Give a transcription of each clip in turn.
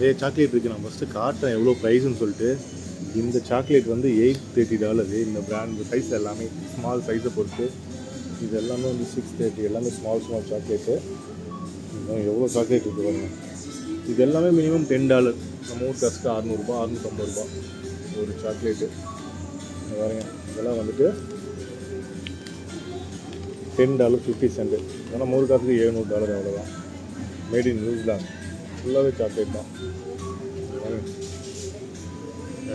நிறைய சாக்லேட் இருக்குது நான் ஃபஸ்ட்டு காட்டுறேன் எவ்வளோ ப்ரைஸ்னு சொல்லிட்டு. இந்த சாக்லேட் வந்து எயிட் தேர்ட்டி டாலரு இந்த பிராண்ட் சைஸ் எல்லாமே ஸ்மால் சைஸை பொறுத்து. இது எல்லாமே வந்து சிக்ஸ் தேர்ட்டி எல்லாமே ஸ்மால் ஸ்மால் சாக்லேட்டு எவ்வளோ சாக்லேட் இருக்குது பாருங்க. இது எல்லாமே மினிமம் டென் டாலர் நம்ம ஊர் காசுக்கு அறநூறுபா அறநூற்றம்பது ரூபா ஒரு சாக்லேட்டு பாருங்க. இதெல்லாம் வந்துட்டு டென் டாலர் ஃபிஃப்டி சென்ட் ஏன்னா மூணு காசுக்கு எழுநூறு டாலர் அவ்வளோதான் மேட் இன் நியூசிலாந்து ஃபுல்லாகவே சாக்லேட் தான்.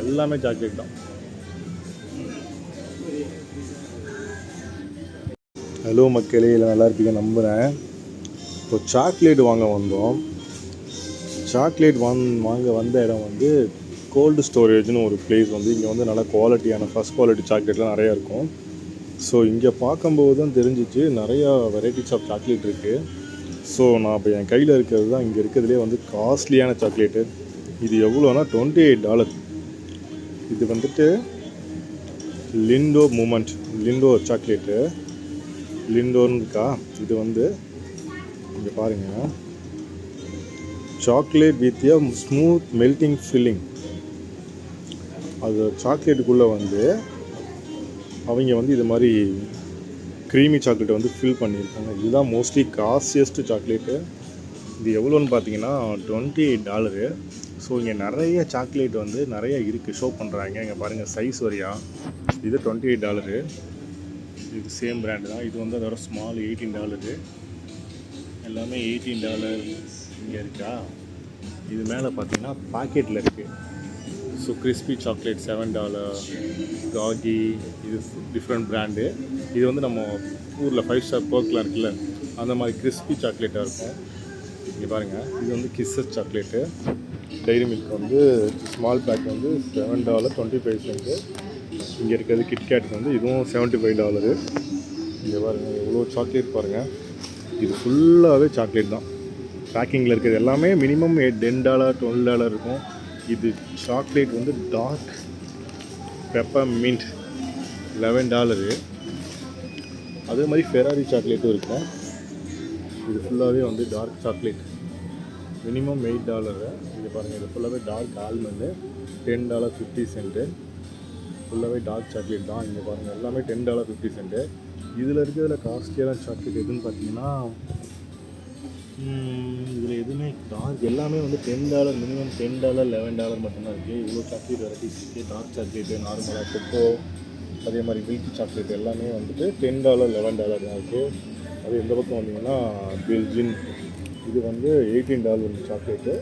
எல்லாமே சாக்லேட் தான். ஹலோ மக்களே இல்லை நல்லா இருப்பீங்க நம்புகிறேன் இப்போ சாக்லேட் வாங்க வந்தோம். சாக்லேட் வாங் வாங்க வந்த இடம் வந்து கோல்டு ஸ்டோரேஜ்னு ஒரு பிளேஸ் வந்து இங்கே வந்து நல்லா குவாலிட்டியான ஃபஸ்ட் குவாலிட்டி சாக்லேட்லாம் நிறையா இருக்கும். ஸோ இங்கே பார்க்கும்போது தான் தெரிஞ்சிச்சு நிறையா வெரைட்டிஸ் ஆஃப் சாக்லேட் இருக்குது ஸோ நான் இப்போ என் கையில் இருக்கிறது தான் இங்கே இருக்கிறதுலே வந்து காஸ்ட்லியான சாக்லேட்டு இது எவ்வளோனா டுவெண்ட்டி எயிட் டாலர் இது வந்துட்டு லிண்டோ மூமெண்ட் லிண்டோ சாக்லேட்டு லிண்டோன்னு இருக்கா? இது வந்து இங்கே பாருங்கள் chocolate with a smooth melting filling அது சாக்லேட்டுக்குள்ளே வந்து அவங்க வந்து இது மாதிரி க்ரீமி சாக்லேட்டை வந்து ஃபில் பண்ணியிருக்காங்க. இதுதான் மோஸ்ட்லி காஸ்டியஸ்ட் சாக்லேட்டு இது எவ்வளோன்னு பார்த்தீங்கன்னா டுவெண்ட்டி எயிட் டாலரு ஸோ இங்கே நிறைய சாக்லேட் வந்து நிறைய இருக்குது ஷோ பண்ணுறாங்க இங்கே பாருங்கள் சைஸ் வரையா. இது டுவெண்ட்டி எயிட் டாலரு இது சேம் பிராண்டு தான். இது வந்து அதோட ஸ்மால் எயிட்டீன் டாலரு எல்லாமே எயிட்டீன் டாலர் இங்கே இருக்கா? இது மேலே பார்த்தீங்கன்னா பாக்கெட்டில் இருக்குது so crispy chocolate seven dollar kagi இது டிஃப்ரெண்ட் பிராண்டு இது வந்து நம்ம ஊரில் ஃபைவ் ஸ்டார் பர்க்லாம் இருக்குல்ல அந்த மாதிரி கிறிஸ்பி சாக்லேட்டாக இருக்கும். இங்கே பாருங்கள் இது வந்து கிஸ்ஸஸ் சாக்லேட்டு டைரி மில்க் வந்து ஸ்மால் பேக் வந்து seven dollar twenty five cent இங்கே இருக்கிறது கிட்கேட் வந்து இதுவும் செவன்ட்டி ஃபைவ் டாலரு இங்கே பாருங்கள் எவ்வளோ சாக்லேட் பாருங்கள் இது ஃபுல்லாகவே சாக்லேட் தான். பேக்கிங்கில் இருக்கிறது எல்லாமே minimum ten dollar twelve dollar இருக்கும். இது சாக்லேட் வந்து dark peppermint eleven dollar அதே மாதிரி ஃபெராரி சாக்லேட்டும் இருக்கும் இது ஃபுல்லாகவே வந்து dark chocolate minimum eight dollar இது பாருங்கள் இது ஃபுல்லாகவே dark almond ten dollar fifty cent ஃபுல்லாகவே டார்க் சாக்லேட் தான். இங்கே பாருங்கள் எல்லாமே டென் டாலர் ஃபிஃப்டி சென்ட்டு இதில் இருக்கிறதுல காஸ்ட்லியான சாக்லேட் எதுன்னு பார்த்தீங்கன்னா இதில் எதுவுமே டார்க் எல்லாமே வந்து ten dollar minimum ten dollar eleven dollar மட்டும்தான் இருக்குது இவ்வளோ சாக்லேட் வெரைட்டிஸ் இருக்குது டார்க் சாக்லேட்டு நார்மலாக கொக்கோ அதே மாதிரி மில்க் சாக்லேட் எல்லாமே வந்துட்டு டென் டாலர் லெவன் டாலர் தான் இருக்குது அது எந்த பக்கம் வந்தீங்கன்னா பெல்ஜின் இது வந்து எயிட்டீன் டாலர் சாக்லேட்டு